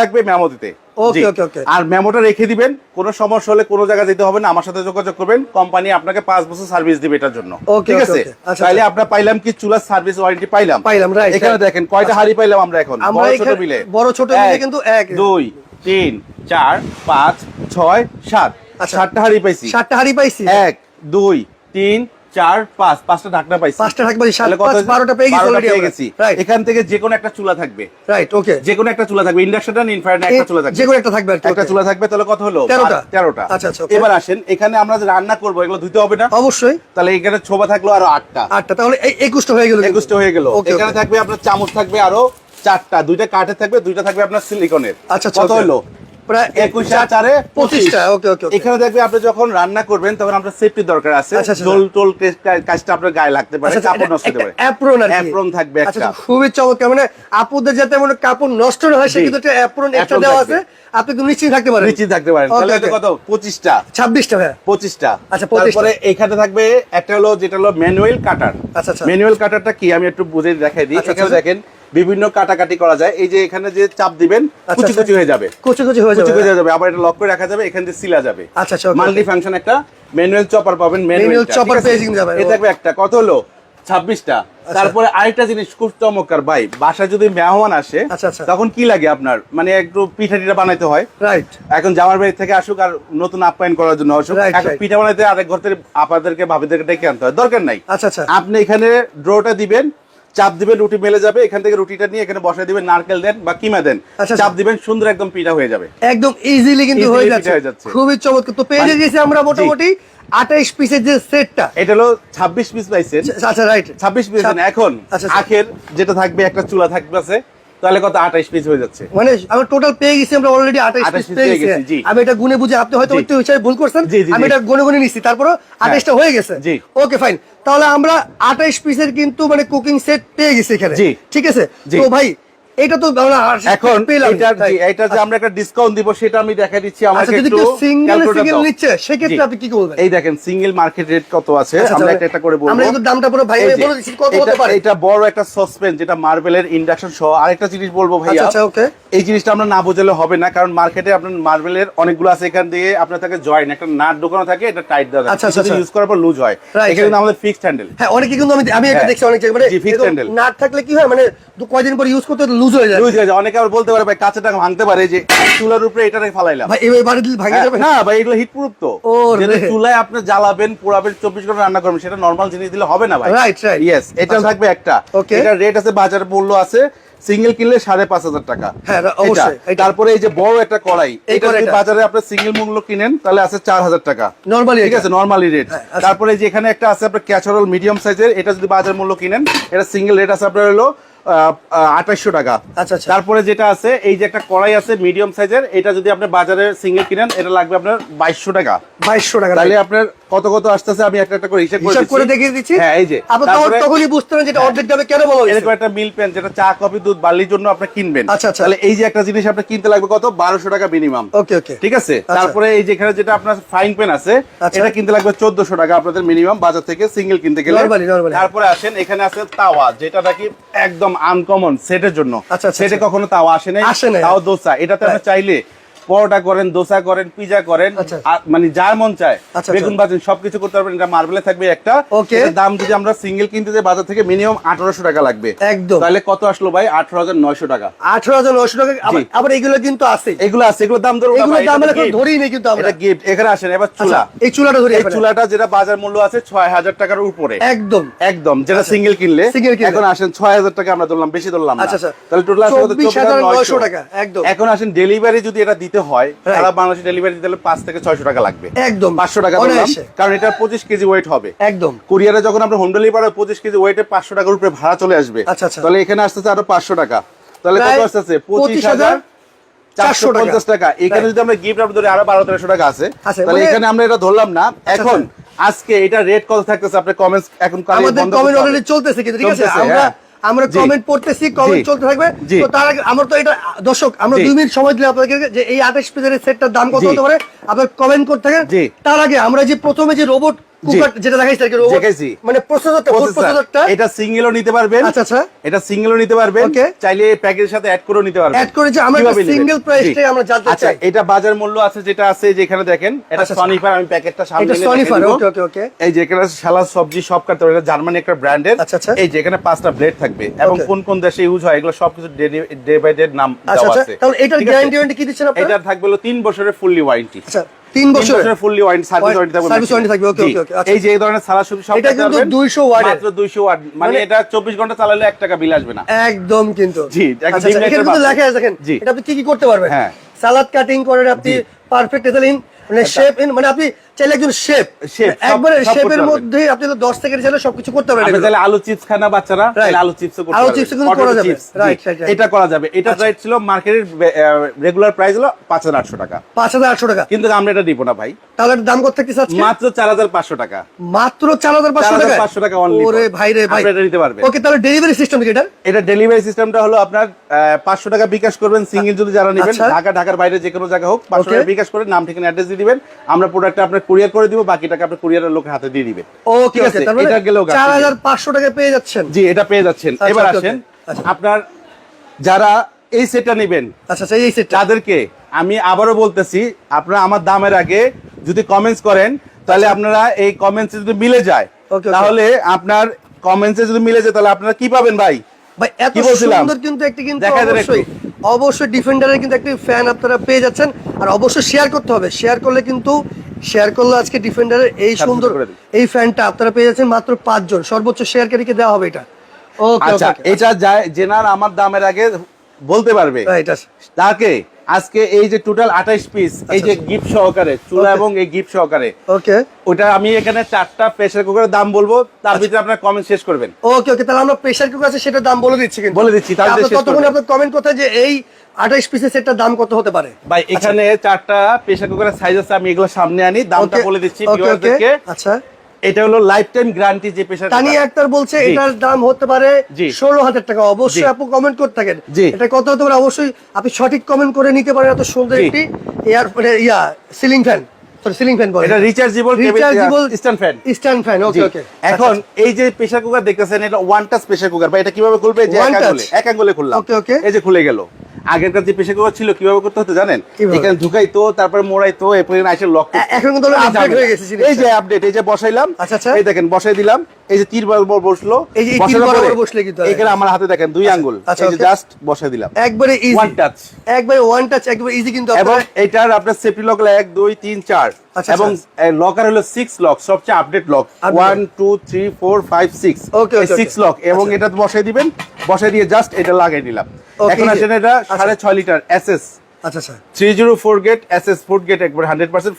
থাকবে মেমোতে Okay, okay, okay. আর মেমোটা রেখে দিবেন কোনো সমস্যা হলে কোনো জায়গায় যেতে হবে না আমার সাথে যোগাযোগ করবেন কোম্পানি আপনাকে পাঁচ বছর সার্ভিস দিবে এটার জন্য। ঠিক আছে. আচ্ছা, আচ্ছা। আমরা পাইলাম কি? চুলার সার্ভিস ওয়ারেন্টি পাইলাম। পাইলাম, right, এখানে দেখেন কয়টা হাড়ি পাইলাম আমরা এখন? বড় ছোট মিলে। বড় ছোট মিলে কিন্তু এক। দুই তিন চার পাঁচ ছয় সাত। আচ্ছা। সাতটা হাড়ি পাইছি। সাতটা হাড়ি পাইছি? এক দুই তিন চার পাঁচ পাঁচটা ঢাকনা পাইছি। পাঁচটা থাকবে সাত পাঁচ বারোটা পেয়ে গেছি পেয়ে গেছি। এখান থেকে যে কোনো একটা চুলা থাকবে। Right, okay. যে কোনো একটা চুলা থাকবে। ইনফ্রারেড একটা চুলা থাকবে। যে কোনো একটা থাকবে একটা চুলা থাকবে তাহলে কত হলো? তেরোটা। বারো- তেরোটা। আচ্ছা, আচ্ছা, এবার আসেন এখানে আমরা যে রান্না করব এগুলো ধুতে হবে না। অবশ্যই। তাহলে এখানে ছোবা থাকল আরও আটটা। আটটা তাহলে এই একুশটা হয়ে গেল। একুশটা হয়ে গেল। এখানে থাকবে আপনার চামচ থাকবে আরও চারটা। দুইটা কাঠের থাকবে দুইটা থাকবে আপনার সিলিকনের আচ্ছা, আচ্ছা, কত হলো? প্রায় একুশ চারে পঁচিশটা ওকে ওকে এখানে দেখবে আপনি যখন রান্না করবেন তখন আপনার সেফটি দরকার আছে। আচ্ছা, আচ্ছা, জল টোল কাজটা আপনার গায়ে লাগতে পারে কাপড় নষ্ট হতে পারে। অ্যাপ্রন আর Apron থাকবে একটা। আচ্ছা খুবই চমৎকার। মানে আপুদের যাতে মনে কাপড় নষ্ট না হয় সেক্ষেত্রে একটা অ্যাপ্রন এক্সট্রা দেওয়া আছে। আপনি নিশ্চিত থাকতে পারেন। নিশ্চিত থাকতে পারেন। তাহলে কত পঁচিশটা। ছাব্বিশটা ভাই পঁচিশটা। আচ্ছা, 25 টা। তারপরে এখানে থাকবে একটা হলো যেটা হলো ম্যানুয়াল কাটার আচ্ছা, আচ্ছা। ম্যানুয়াল কাটারটা কি? আমি একটু বুঝে দেখাই দিই। আচ্ছা, এখানে আচ্ছা। দেখেন বিভিন্ন কাটাকাটি করা যায়। এই যে এখানে যে চাপ দিবেন আচ্ছা, কুচি আচ্ছা। কুচি হয়ে যাবে। কুচি কুচি হয়ে যাবে কুচি হয়ে। যাবে। আবার এটা লক করে রাখা যাবে এখান দিয়ে সিলা যাবে। আচ্ছা, আচ্ছা, মাল্টি ফাংশন একটা ম্যানুয়াল চপার পাবেন ম্যানুয়াল chopper পেয়ে যাবেন। এটা থাকবে একটা কত হলো? ছাব্বিশটা। আচ্ছা। তারপরে আরেকটা জিনিস খুব চমৎকার ভাই। বাসায় যদি মেহমান আসে। তখন কি লাগে আপনার? মানে একটু পিঠা টিঠা বানাইতে হয়। রাইট এখন জামার বাড়ি থেকে আসুক আর নতুন আপ্যায়ন করার জন্য আসুক right. পিঠা বানাইতে আরেক ঘর থেকে আপাদেরকে ভাবিদেরকে ডেকে আনতে হয়। দরকার নাই। আচ্ছা আচ্ছা। আপনি এখানে ড্রোটা দিবেন চাপ দিবেন রুটি মেলে যাবে এখান থেকে রুটিটা নিয়ে এখানে বসায় দিবেন নারকেল দেন বা কিমা দেন আচ্ছা, চাপ দিবেন সুন্দর একদম পিঠা হয়ে যাবে। একদম ইজিলি কিন্তু হয়ে যাচ্ছে। খুবই চমৎকার। তো পেয়ে মানে- গেছি আমরা মোটামুটি আঠাইশ পিসের যে সেটটা এটা হলো ছাব্বিশ পিস পাইছেন আচ্ছা রাইট ছাব্বিশ পিস ছাব- এখন আচ্ছা, আচ্ছা। আখের যেটা থাকবে একটা চুলা থাকবে আছে। তাহলে কত? আঠাইশ পিস হয়ে যাচ্ছে। মানে আমরা টোটাল পেয়ে গেছি আমরা অলরেডি আঠাইশ 28 পিস পেয়ে গেছি। গেছি। আমি এটা গুনে বুঝে আপনি হয়তো একটু হিসাবে ভুল করছেন আমি এটা গুনে গুনে নিচ্ছি তারপরও আঠাইশটা হয়ে গেছে। জি। ওকে ফাইন তাহলে আমরা আঠাইশ পিসের কিন্তু মানে কুকিং সেট পেয়ে গেছি এখানে। ঠিক আছে। তো ভাই এটা তো এখন এটা যে আমরা একটা ডিসকাউন্ট দিব সেটা আমি দেখা দিচ্ছি আচ্ছা আমাকে একটু সিঙ্গেল সিঙ্গেল নিচ্ছে সেক্ষেত্রে আপনি কি করবেন? এই দেখেন সিঙ্গেল মার্কেট রেট কত আছে? আচ্ছা, আমরা একটা একটা করে বলব। আমরা কিন্তু দামটা পুরো ভাই বলে দিচ্ছি কত হতে এটা- পারে? এটা বড় একটা সসপেন যেটা মার্বেলের ইন্ডাকশন সহ আরেকটা জিনিস বলব ভাইয়া। আচ্ছা ওকে এই জিনিসটা আমরা না বোঝালে হবে না কারণ মার্কেটে আপনার মার্বেলের অনেকগুলো আছে এখান দিয়ে আপনার থাকে জয়েন একটা নাট ঢোকানো থাকে এটা টাইট দেওয়া থাকে। আচ্ছা, ইউজ করার পর লুজ হয়। এখানে কিন্তু আমাদের ফিক্সড হ্যান্ডেল হ্যাঁ অনেকে কিন্তু আমি আমি একটা হ্যাঁ। দেখছি অনেক জায়গায় মানে। নাট থাকলে কি হয় মানে দু কয়দিন পর ইউজ করতে লুজ হয়ে যায়। লুজ যায়। অনেকে আবার বলতে পারে ভাই কাঁচাটা ভাঙতে পারে যে চুলার উপরে এটা রেখে ফালাইলাম। ভাই এবার বাড়ি দিলে ভাঙে যাবে? না ভাই এগুলো হিট প্রুফ তো যেটা চুলায় আপনি জ্বালাবেন পোড়াবেন চব্বিশ ঘণ্টা রান্না করবেন সেটা নর্মাল জিনিস দিলে হবে না ভাই। Right, right. ইয়েস এটা আচ্ছা। থাকবে একটা। এটা রেট আছে বাজার মূল্য আছে সিঙ্গেল কিনলে সাড়ে পাঁচ হাজার টাকা। হ্যাঁ। তারপরে এই যে বড় একটা কড়াই এটা বাজারে আপনি সিঙ্গেল মূল্য কিনেন তাহলে আছে চার হাজার টাকা। নরমালি ঠিক আছে নর্মালি রেট হ্যাঁ, আচ্ছা। তারপরে যে এখানে একটা আছে আপনার ক্যাচারল মিডিয়াম সাইজের এটা যদি বাজার মূল্য কিনেন এটা সিঙ্গেল রেট আছে আপনার হলো আঠাশশো টাকা। আচ্ছা, আচ্ছা। তারপরে যেটা আছে এই যে একটা কড়াই আছে মিডিয়াম সাইজের এটা যদি আপনি বাজারে সিঙ্গেল কিনেন এটা লাগবে আপনার বাইশশো টাকা। বাইশশো টাকা তাহলে আপনার কত কত আসতেছে আমি একটা একটা করে হিসাব করে করে দেখিয়ে দিচ্ছি? হ্যাঁ এই যে আপনি তখনই বুঝতে পারেন যেটা অর্ধেক দামে কেন বলা হয়েছে। এরকম একটা মিল পেন যেটা চা কফি দুধ বার্লির জন্য আপনি কিনবেন। আচ্ছা, আচ্ছা। তাহলে এই যে একটা জিনিস আপনি কিনতে লাগবে কত? বারোশো টাকা মিনিমাম ওকে ওকে। ঠিক আছে? আচ্ছা। তারপরে এই যেখানে যেটা আপনার ফাইন পেন আছে আচ্ছা। এটা কিনতে লাগবে চোদ্দশো টাকা আপনাদের মিনিমাম বাজার থেকে সিঙ্গেল কিনতে গেলে। তারপরে আসেন এখানে আছে তাওয়া যেটা নাকি একদম আনকমন সেটের জন্য। আচ্ছা, আচ্ছা, সেটে। কখনো তাওয়া আসে নাই। তাও দোসা। এটাতে আপনি চাইলে পরোটা করেন দোসা করেন পিজা করেন আচ্ছা। মানে যার মন চায় আচ্ছা, বেগুন ভাজেন সবকিছু করতে পারবেন। এটা মার্বেলে থাকবে একটা। দাম যদি আমরা সিঙ্গেল কিনতে যাই বাজার থেকে মিনিমাম আঠারোশো টাকা লাগবে। একদম। তাহলে কত আসলো ভাই? আঠারো হাজার নয়শো টাকা। আঠারো হাজার নশো টাকা। আবার- এগুলো কিন্তু আছে। এগুলো আছে এগুলোর দাম ধরুন এগুলোর দাম ধরেই নেই কিন্তু আমরা। গিফট এখানে আসেন এবার আচ্ছা, চুলা। এই চুলাটা ধরি এই চুলাটা যেটা বাজার মূল্য আছে ছয় হাজার টাকার উপরে। একদম। একদম যেটা সিঙ্গেল কিনলে। এখন আসেন ছয় হাজার টাকা আমরা ধরলাম বেশি ধরলাম আচ্ছা, আচ্ছা। তাহলে টোটাল আসে কত? 24,900 টাকা, একদম। এখন আসেন ডেলিভারি যদি এটা দিতে হয় সারা বাংলাদেশে ডেলিভারি দিতে হলে পাঁচ থেকে ছয়শো টাকা লাগবে। একদম। পাঁচশো টাকা কারণ এটা পঁচিশ কেজি ওয়েট হবে। একদম। কুরিয়ারে যখন আমরা হোম ডেলিভারি পঁচিশ কেজি ওয়েটে পাঁচশো টাকার উপরে ভাড়া চলে আসবে। আচ্ছা, আচ্ছা। তাহলে এখানে আসতেছে আরও পাঁচশো টাকা। তাহলে কত আসতেছে? পঁচিশ হাজার চারশো পঞ্চাশ টাকা। এখানে যদি আমরা গিফট আমরা ধরি আরও বারো তেরোশো টাকা আছে। আচ্ছা, তাহলে মানে- এখানে আমরা এটা ধরলাম না। এখন আজকে এটা রেট কত থাকতেছে? আপনার কমেন্টস এখন আমাদের কমেন্ট অলরেডি চলতেছে কিন্তু ঠিক আছে? আমরা হ্যাঁ। আমরা কমেন্ট পড়তেছি কমেন্ট চলতে থাকবে। তো তার আগে আমার তো এটা দর্শক আমরা। দুই মিনিট সময় দিলে আপনাদেরকে যে এই আঠাশ পেজের সেটটার দাম কত হতে পারে আপনার কমেন্ট করতে থাকেন। তার আগে আমরা যে প্রথমে যে রোবট যেটা দেখাইছি আর কি দেখাইছি। মানে প্রসেসরটা প্রসেসরটা এটা সিঙ্গেলও নিতে পারবেন। আচ্ছা আচ্ছা। এটা সিঙ্গেলও নিতে পারবেন। Okay. চাইলে প্যাকেজের সাথে অ্যাড করেও নিতে পারবেন। Add করে যে আমরা একটা কীভাবে নেবেন? single price-টাই জি। আমরা জানতে আচ্ছা এটা বাজার মূল্য আছে যেটা আছে যে এখানে দেখেন এটা। সনিফার আমি প্যাকেটটা সামনে এটা সনিফার ওকে ওকে ওকে এই যে এখানে সবজি সব কাটতে এটা জার্মানি একটা ব্র্যান্ডের আচ্ছা, আচ্ছা। এই যে এখানে পাঁচটা ব্লেড থাকবে। এবং কোন কোন দেশে ইউজ হয় এগুলো সবকিছু ডে বাই ডে নাম দেওয়া আছে। তাহলে এটার গ্যারান্টি ওয়ারেন্টি কি দিচ্ছেন আপনারা? এটা থাকবে হলো তিন বছরের ফুললি ওয়ারেন্টি আচ্ছা। তিন বছরের ফুললি ওয়ারেন্টি সার্ভিস ওয়ারেন্টি থাকবে সার্ভিস ওয়ারেন্টি থাকবে, ওকে okay, আচ্ছা। এই যে এই ধরনের সারা সব এটা কিন্তু 200 ওয়াট মাত্র 200 ওয়াট মানে মানে- এটা 24 ঘণ্টা চালালে 1 টাকা বিল আসবে না। একদম কিন্তু। জি, একদম আচ্ছা, আচ্ছা, কিন্তু লেখা আছে দেখেন এটা আপনি কি কি করতে পারবেন? হ্যাঁ। সালাদ কাটিং করেন আপনি পারফেক্ট ইতালিন মানে শেপ ইন মানে আপনি চাইলে একজন শেফ একবারে শেফের মধ্যে আপনি তো থেকে চাইলে সবকিছু করতে আপনি চাইলে আলু চিপস খান বাচ্চারা তাহলে আলু চিপসও করতে আলু। চিপসও কিন্তু করা যাবে। এটা করা যাবে। এটা প্রাইস ছিল মার্কেটের রেগুলার প্রাইস হলো পাঁচ হাজার আটশো টাকা। পাঁচ হাজার আটশো টাকা। কিন্তু আমরা এটা দিব না ভাই। তাহলে দাম কত আজকে মাত্র চার হাজার পাঁচশো টাকা। মাত্র চার হাজার পাঁচশো টাকা 4,500 টাকা only ওরে ভাই রে ভাই। এটা নিতে পারবেন। ওকে তাহলে ডেলিভারি সিস্টেম কি এটা? এটা ডেলিভারি সিস্টেমটা হলো আপনার পাঁচশো টাকা বিকাশ করবেন সিঙ্গেল যদি যারা নেবেন আচ্ছা। ঢাকা ঢাকার বাইরে যে কোনো জায়গা হোক পাঁচশো Okay. টাকা বিকাশ করে নাম ঠিকানা অ্যাড্রেস দিয়ে দিবেন। আমরা প্রোডাক্টটা আপনার কুরিয়ার করে দিব বাকি টাকা আপনার কুরিয়ারের লোকের হাতে দিয়ে দিবেন। ওকে ঠিক আছে? মানে এটা। হাজার পাঁচশো টাকা পেয়ে যাচ্ছেন। জি এটা পেয়ে যাচ্ছেন। আচ্ছা, এবার আসেন। আচ্ছা। আপনার যারা এই সেটটা নেবেন আচ্ছা আচ্ছা এই সেটটা। তাদেরকে আমি আবারও বলতেছি আপনারা আমার দামের আগে যদি কমেন্টস করেন তাহলে আপনারা এই কমেন্টসে যদি মিলে যায়. তাহলে আপনার কমেন্টসে যদি মিলে যায় তাহলে আপনারা কি পাবেন ভাই? ভাই এত সুন্দর কিন্তু একটি কিন্তু অবশ্যই অবশ্যই ডিফেন্ডারের কিন্তু একটি ফ্যান আপনারা পেয়ে যাচ্ছেন। আর অবশ্যই শেয়ার করতে হবে। শেয়ার করলে কিন্তু শেয়ার করলে আজকে ডিফেন্ডারের এই সুন্দর এই ফ্যানটা আপনারা পেয়ে যাচ্ছেন মাত্র পাঁচজন সর্বোচ্চ শেয়ারকারীকে দেওয়া হবে এটা। ওকে আচ্ছা এটা যায় জেনার আমার দামের আগে বলতে পারবে। এটা তাকে আজকে এই যে টোটাল আঠাইশ পিস এই যে গিফট সহকারে চুলা এবং এই গিফট সহকারে। ওকে ওটা আমি এখানে চারটা প্রেসার কুকারের দাম বলব তার ভিতরে আপনার কমেন্ট শেষ করবেন। ওকে ওকে তাহলে আমরা প্রেসার কুকার আছে সেটার দাম বলে দিচ্ছি কিন্তু। বলে দিচ্ছি, তাহলে ততক্ষণ আপনার কমেন্ট করতে যে এই আঠাইশ পিসের সেটটার দাম কত হতে পারে? ভাই এখানে চারটা প্রেসার কুকারের সাইজ আছে আমি এগুলো সামনে আনি দামটা বলে দিচ্ছি আচ্ছা। এটা হলো লাইফ টাইম গ্যারান্টি যে প্রেসার তানিয়া আক্তার বলছে এটার দাম হতে পারে। ষোলো হাজার টাকা। অবশ্যই। আপু কমেন্ট করতে থাকেন। এটা কত হতে পারে? অবশ্যই আপনি সঠিক কমেন্ট করে নিতে পারেন এত সুন্দর একটি এয়ার ইয়া ceiling fan sorry ceiling fan বলে। এটা rechargeable rechargeable stand fan stand fan okay okay এখন এই যে প্রেসার কুকার দেখতেছেন এটা ওয়ান টাচ প্রেসার কুকার বা এটা কীভাবে খুলবে? যে এক আঙ্গুলে। এক আঙ্গুলে খুললাম। Okay, okay. এই যে খুলে গেল। আগেরকার যে পেশা কুকার ছিল কীভাবে করতে হতো জানেন? এখানে ঢুকাইতো তারপরে মোড়াইতো এরপরে আসে লক এখন কিন্তু আপডেট হয়ে গেছে এই যে আপডেট এই যে বসাইলাম। আচ্ছা, আচ্ছা। এই দেখেন বসাই দিলাম। এই যে তীর বরাবর বসল। এই যে তীর বরাবর বসলে কিন্তু। এখানে আমার হাতে দেখেন দুই আঙ্গুল। আচ্ছা, এই যে জাস্ট বসাই দিলাম। একবারে ইজি ওয়ান টাচ একবারে ওয়ান টাচ একবারে ইজি কিন্তু এবং এটার আপনার সেফটি লক হলো এক দুই তিন চার। আচ্ছা, এবং লকার হলো সিক্স লক সবচেয়ে update lock one two three four five six okay, six lock এবং আচ্ছা। এটা বসাই দিবেন বসাই দিয়ে জাস্ট এটা দিলাম Okay, এখন আসেন এটা আচ্ছা। সাড়ে ছয় লিটার এসএস আচ্ছা আচ্ছা। Three zero four grade SS food grade একবার হান্ড্রেড পার্সেন্ট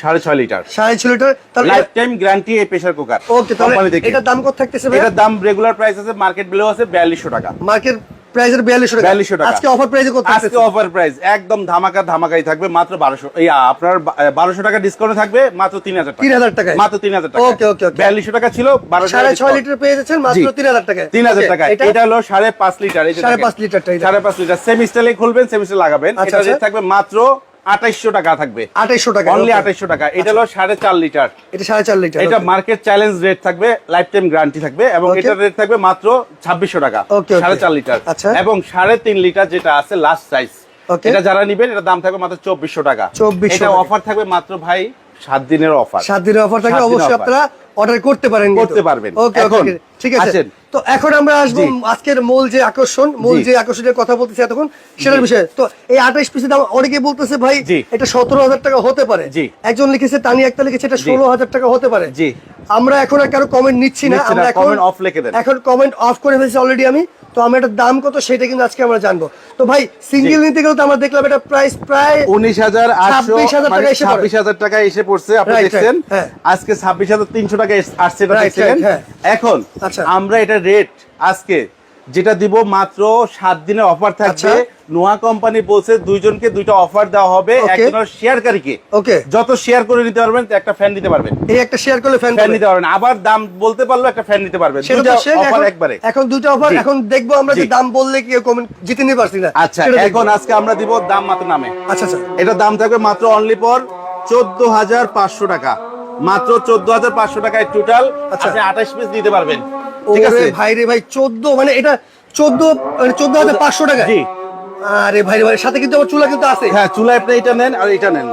সাড়ে ছয় লিটার। সাড়ে ছ লিটার লাইফ টাইম গ্যারান্টি এই প্রেসার কুকার ওকে তাহলে এটার দাম কত থাকতেছে এটার দাম রেগুলার প্রাইস আছে মার্কেট বিলো আছে বিয়াল্লিশশো টাকা। মার্কেট প্রাইসের বিয়াল্লিশশো 4200 টাকা। আজকে অফার প্রাইসে কত আজকে অফার প্রাইস একদম ধামাকা ধামাকাই থাকবে মাত্র বারোশো এই আপনার বারোশো টাকা ডিসকাউন্ট থাকবে মাত্র তিন হাজার টাকা 3000 টাকা। মাত্র তিন হাজার টাকা টাকা ছিল বারোশো সাড়ে ছয় লিটার পেয়ে যাচ্ছেন মাত্র জি। তিন হাজার টাকা তিন হাজার Okay, টাকা এটা হলো সাড়ে পাঁচ লিটার এই যে সাড়ে। পাঁচ লিটার সাড়ে পাঁচ লিটার সেমি স্টাইলে খুলবেন সেমি স্টাইল লাগাবেন। আচ্ছা, এটা আচ্ছা। থাকবে মাত্র আঠাইশশো টাকা থাকবে। আঠাইশশো টাকা অনলি okay। আঠাইশশো টাকা। এটা হলো সাড়ে চার লিটার। এটা সাড়ে চার লিটার এটা মার্কেট চ্যালেঞ্জ রেট থাকবে লাইফ টাইম গ্যারান্টি থাকবে এবং এটার রেট থাকবে মাত্র ছাব্বিশশো টাকা Okay, okay. সাড়ে চার লিটার। আচ্ছা। এবং সাড়ে তিন লিটার যেটা আছে লাস্ট সাইজ এটা যারা নিবেন এটা দাম থাকবে মাত্র চব্বিশশো টাকা। 2400 এটা অফার থাকবে মাত্র ভাই সাত দিনের অফার সাত দিনের অফার থাকে সাত দিনের অবশ্যই। আপনারা অর্ডার করতে পারেন করতে পারবেন। ওকে ঠিক আছে। তো এখন আমরা আসব আজকের মূল যে আকর্ষণ মূল যে আকর্ষণের কথা বলতেছি এতক্ষণ সেটার বিষয়ে। তো এই আঠাইশ পিসের দাম অনেকে বলতেছে ভাই এটা সতেরো হাজার টাকা হতে পারে। একজন লিখেছে তানি একটা লিখেছে এটা ষোলো হাজার টাকা হতে পারে। আমরা এখন আর কারও কমেন্ট নিচ্ছি না আমরা এখন লিখে এখন কমেন্ট অফ করে ফেলেছি অলরেডি আমি। তো আমরা এটার দাম কত সেটা কিন্তু আজকে আমরা জানব তো ভাই সিঙ্গেল নিতে গেলে তো আমরা দেখলাম এটা প্রাইস প্রায় উনিশ হাজার আটশো 26,000 টাকা এসে ছাব্বিশ হাজার টাকা এসে পড়ছে আপনি দেখছেন হ্যাঁ। আজকে ছাব্বিশ হাজার তিনশো টাকা আসছে এটা Right, হ্যাঁ। এখন আচ্ছা। আমরা এটা রেট আজকে যেটা দিব মাত্র সাত দিনের অফার থাকবে। আচ্ছা। নোয়া কোম্পানি বলছে দুইজনকে দুইটা অফার দেওয়া হবে. একজনের শেয়ারকারীকে ওকে যত শেয়ার করে নিতে পারবেন একটা ফ্যান দিতে পারবেন। এই একটা শেয়ার করলে ফ্যান ফ্যান নিতে পারবেন। আবার দাম বলতে পারল একটা ফ্যান নিতে পারবেন। দুইটা অফার এখন একবারে। এখন দুটো অফার এখন দেখব আমরা যে দাম বললে কি কমেন্ট জিতে নিতে পারছি না। আচ্ছা এখন আজকে আমরা দিব দাম মাত্র নামে। আচ্ছা আচ্ছা। এটা দাম থাকবে মাত্র অনলি পর চোদ্দ হাজার পাঁচশো টাকা। মাত্র চোদ্দ হাজার পাঁচশো টাকায় টোটাল আচ্ছা। আপনি আঠাশ পিস দিতে পারবেন। ঠিক আছে? ভাই রে ভাই চোদ্দ মানে এটা চোদ্দ মানে চোদ্দ হাজার পাঁচশো টাকা। জি। আরে ভাই ভাই সাথে কিন্তু আমার চুলা কিন্তু আছে। হ্যাঁ চুলা আপনি এটা নেন আর এটা নেন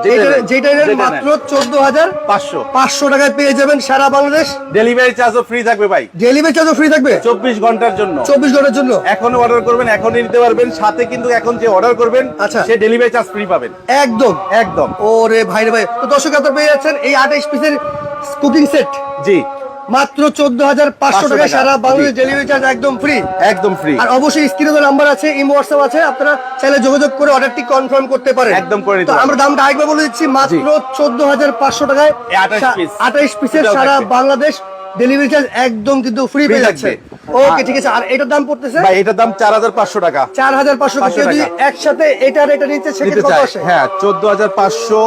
যেটা নেন, মাত্র নেন। চোদ্দ হাজার পাঁচশো। পাঁচশো টাকায় পেয়ে যাবেন সারা বাংলাদেশ। ডেলিভারি চার্জও ফ্রি থাকবে ভাই। ডেলিভারি চার্জও ফ্রি থাকবে? চব্বিশ ঘণ্টার জন্য। চব্বিশ ঘণ্টার জন্য? এখন অর্ডার করবেন এখনই নিতে পারবেন সাথে কিন্তু এখন যে অর্ডার করবেন আচ্ছা। সে ডেলিভারি চার্জ ফ্রি পাবেন। একদম। একদম। ওরে ভাই রে ভাই তো দর্শক আপনারা পেয়ে যাচ্ছেন এই আঠাইশ পিসের কুকিং সেট জি। মাত্র চোদ্দ হাজার পাঁচশো টাকা। সারা বাংলাদেশ ডেলিভারি চার্জ একদম ফ্রি একদম ফ্রি আর অবশ্যই স্ক্রিনে তো নাম্বার আছে ইমো হোয়াটসঅ্যাপ আছে আপনারা চাইলে যোগাযোগ করে অর্ডারটি কনফার্ম করতে পারেন। একদম করে নিতে তো আমরা দামটা আরেকবার বলে দিচ্ছি মাত্র চোদ্দ হাজার পাঁচশো টাকায় এই 28 piece। আঠাইশ পিসের সারা বাংলাদেশ ডেলিভারি চার্জ একদম কিন্তু ফ্রি পেয়ে যাচ্ছে। ওকে ঠিক আছে। আর এটার দাম পড়তেছে? ভাই এটার দাম চার হাজার পাঁচশো টাকা। চার হাজার পাঁচশো 500 যদি টাকা। একসাথে এটা আর এটা নিতে সেক্ষেত্রে কত আসে? হ্যাঁ চোদ্দ হাজার পাঁচশো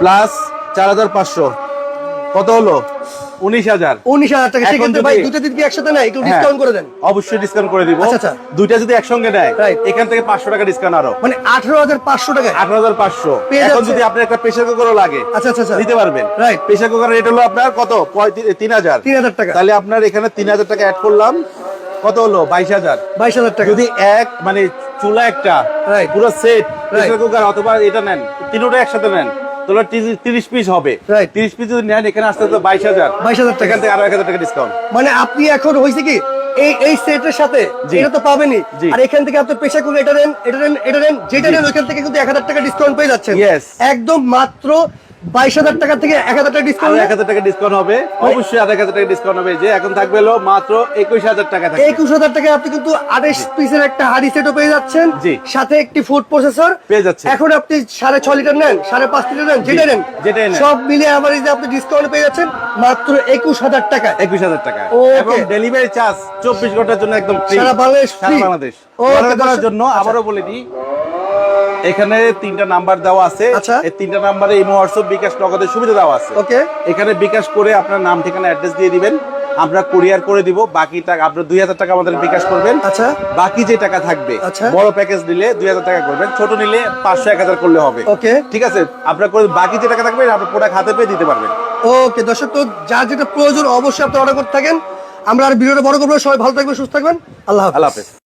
প্লাস চার হাজার পাঁচশো। কত হলো? উনিশ হাজার। উনিশ হাজার টাকা। সেক্ষেত্রে ভাই দুটো একসাথে নেয় একটু হ্যাঁ, ডিসকাউন্ট করে দেন। অবশ্যই ডিসকাউন্ট করে দিব। আচ্ছা, আচ্ছা। দুইটা যদি একসঙ্গে নেয় এখান থেকে পাঁচশো টাকা ডিসকাউন্ট আরও। মানে আঠারো হাজার পাঁচশো টাকায়? আঠারো হাজার পাঁচশো। এখন যদি আপনার একটা প্রেসার কুকারও লাগে আচ্ছা পারবেন। Right. প্রেসার কুকার রেট হলো আপনার কত? তিন হাজার। তিন হাজার টাকা। তাহলে আপনার এখানে তিন হাজার টাকা অ্যাড করলাম। কত হলো? বাইশ হাজার। বাইশ হাজার টাকা। যদি এক মানে চুলা একটা. পুরো সেট প্রেসার কুকার অথবা এটা নেন তিনোটা একসাথে নেন। তাহলে তিরিশ পিস হবে। তিরিশ পিস যদি নেন এখানে আসতে তো বাইশ হাজার। 22,000 টাকা। থেকে আরও এক হাজার টাকা ডিসকাউন্ট মানে আপনি এখন হয়েছে কি এই এই সেটের সাথে। এটা তো পাবেনই। আর এখান থেকে আপনি পেশা করে এটা নেন এটা নেন এটা নেন যেটা নেন ওইখান থেকে কিন্তু এক হাজার টাকা ডিসকাউন্ট পেয়ে যাচ্ছেন। একদম মাত্র বাইশ হাজার টাকা থেকে এক হাজার টাকা ডিসকাউন্ট এক হাজার টাকা ডিসকাউন্ট হবে অবশ্যই আরও এক হাজার টাকা ডিসকাউন্ট হবে যে এখন থাকবে হলো মাত্র একুশ হাজার টাকা একুশ হাজার টাকা আপনি কিন্তু আঠাইশ পিসের একটা হাড়ি সেটও পেয়ে যাচ্ছেন জি। সাথে একটি ফুড প্রসেসর পেয়ে যাচ্ছে। এখন আপনি সাড়ে ছ লিটার নেন সাড়ে পাঁচ লিটার নেন যেটা নেন যেটাই নেন। সব মিলিয়ে আমার যে আপনি ডিসকাউন্ট পেয়ে যাচ্ছেন মাত্র একুশ হাজার টাকা একুশ হাজার টাকা. এবং ডেলিভারি চার্জ চব্বিশ ঘণ্টার জন্য একদম। সারা বাংলাদেশ বাংলাদেশ জন্য। আবারও বলে দিই এখানে তিনটা নাম্বার দেওয়া আছে। আচ্ছা। এই তিনটা নাম্বারে ইমো হোয়াটসঅ্যাপ বিকাশ নগদের সুবিধা দেওয়া আছে। ওকে। এখানে বিকাশ করে আপনার নাম ঠিকানা অ্যাড্রেস দিয়ে দিবেন। আমরা কুরিয়ার করে দিব। বাকি টাকা আপনার দুই হাজার টাকা আমাদের বিকাশ করবেন। আচ্ছা। বাকি যে টাকা থাকবে আচ্ছা। বড় প্যাকেজ নিলে দুই হাজার টাকা করবেন। ছোট নিলে পাঁচশো এক হাজার করলে হবে। ওকে। ঠিক আছে? আপনার করে বাকি যে টাকা থাকবে আপনার প্রোডাক্ট হাতে পেয়ে দিতে পারবেন। ওকে দর্শক তো যার যেটা প্রয়োজন অবশ্যই আপনি অর্ডার করতে থাকেন। আমরা আর ভিডিওটা বড় করব সবাই ভালো থাকবেন সুস্থ থাকবেন। আল্লাহ আল্লাহ হাফেজ।